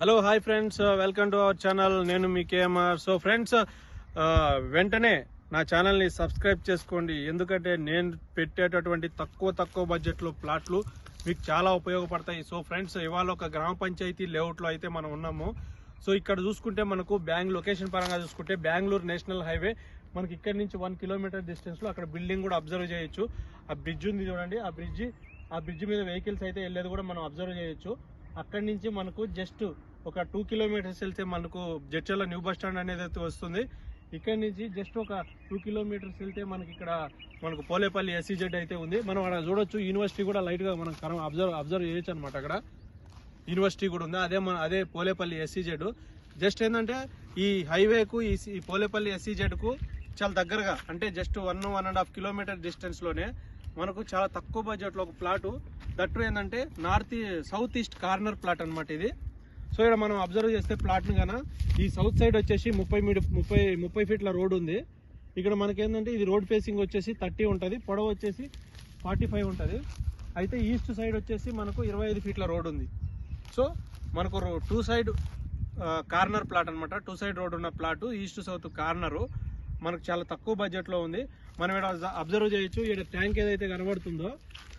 Hello hi friends welcome to our channel నేను మీ KMR. So friends uh, వెంటనే నా ఛానల్ని సబ్స్క్రైబ్ చేసుకోండి. ఎందుకంటే నేను పెట్టేటటువంటి తక్కువ తక్కువ బడ్జెట్లో ప్లాట్లు మీకు చాలా ఉపయోగపడతాయి. సో ఫ్రెండ్స్ ఇవాళ ఒక గ్రామ పంచాయతీ లేఅవుట్లో అయితే మనం ఉన్నాము. సో ఇక్కడ చూసుకుంటే మనకు బ్యాంగ్ లొకేషన్ పరంగా చూసుకుంటే బెంగళూరు నేషనల్ హైవే మనకి ఇక్కడ నుంచి వన్ కిలోమీటర్ డిస్టెన్స్లో అక్కడ బిల్డింగ్ కూడా అబ్జర్వ్ చేయొచ్చు. ఆ బ్రిడ్జ్ ఉంది చూడండి. ఆ బ్రిడ్జ్ ఆ బ్రిడ్జ్ మీద వెహికల్స్ అయితే వెళ్ళేది కూడా మనం అబ్జర్వ్ చేయొచ్చు. అక్కడి నుంచి మనకు జస్ట్ ఒక టూ కిలోమీటర్స్ వెళ్తే మనకు జడ్చర్ల న్యూ బస్ స్టాండ్ అనేది అయితే వస్తుంది. ఇక్కడ నుంచి జస్ట్ ఒక టూ కిలోమీటర్స్ వెళ్తే మనకి ఇక్కడ మనకు పోలేపల్లి ఎస్సీజెడ్ అయితే ఉంది. మనం అక్కడ చూడొచ్చు యూనివర్సిటీ కూడా లైట్గా మనం కరం అబ్జర్వ్ అబ్జర్వ్ చేయొచ్చు అనమాట అక్కడ. యూనివర్సిటీ కూడా ఉంది. అదే మన అదే పోలేపల్లి ఎస్సీజెడ్ జస్ట్ ఏంటంటే ఈ హైవేకు ఈ పోలేపల్లి ఎస్సీజెడ్కు చాలా దగ్గరగా అంటే just one one and half kilometre డిస్టెన్స్లోనే మనకు చాలా తక్కువ బడ్జెట్లో ఒక ప్లాట్ దట్టు ఏంటంటే north e- south east corner plot అనమాట ఇది. సో ఇక్కడ మనం అబ్జర్వ్ చేస్తే ప్లాట్ను కన ఈ సౌత్ సైడ్ వచ్చేసి ముప్పై మీడి ముప్పై ముప్పై ఫీట్ల రోడ్ ఉంది. ఇక్కడ మనకేంటంటే ఇది రోడ్ ఫేసింగ్ వచ్చేసి థర్టీ ఉంటుంది పొడవు వచ్చేసి ఫార్టీ ఫైవ్ ఉంటుంది. అయితే ఈస్ట్ సైడ్ వచ్చేసి మనకు ఇరవై ఐదు ఫీట్ల రోడ్ ఉంది. సో మనకు టూ సైడ్ కార్నర్ ప్లాట్ అనమాట టూ సైడ్ రోడ్ ఉన్న ప్లాట్ ఈస్ట్ సౌత్ కార్నరు మనకు చాలా తక్కువ బడ్జెట్లో ఉంది. మనం ఇక్కడ అబ్జర్వ్ చేయొచ్చు ఇక్కడ ట్యాంక్ ఏదైతే కనబడుతుందో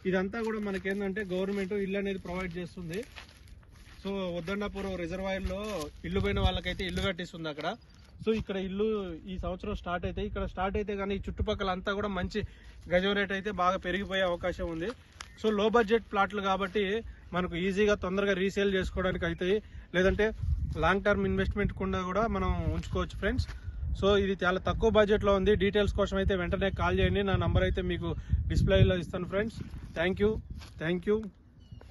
ఇదంతా కూడా మనకేంటంటే గవర్నమెంట్ ఇల్లు అనేది ప్రొవైడ్ చేస్తుంది. సో వద్దండాపురం రిజర్వాయర్లో ఇల్లు పోయిన వాళ్ళకైతే ఇల్లు కట్టిస్తుంది అక్కడ. సో ఇక్కడ ఇల్లు ఈ సంవత్సరం స్టార్ట్ అయితే ఇక్కడ స్టార్ట్ అయితే కానీ ఈ చుట్టుపక్కల అంతా కూడా మంచి గజం రేట్ అయితే బాగా పెరిగిపోయే అవకాశం ఉంది. సో లో బడ్జెట్ ప్లాట్లు కాబట్టి మనకు ఈజీగా తొందరగా రీసేల్ చేసుకోవడానికి అవుతాయి. లేదంటే లాంగ్ టర్మ్ ఇన్వెస్ట్మెంట్ కుండా కూడా మనం ఉంచుకోవచ్చు ఫ్రెండ్స్. సో ఇది చాలా తక్కువ బడ్జెట్లో ఉంది. డీటెయిల్స్ కోసం అయితే వెంటనే కాల్ చేయండి. నా నంబర్ అయితే మీకు డిస్ప్లేలో ఇస్తాను friends. Thank you. Thank you.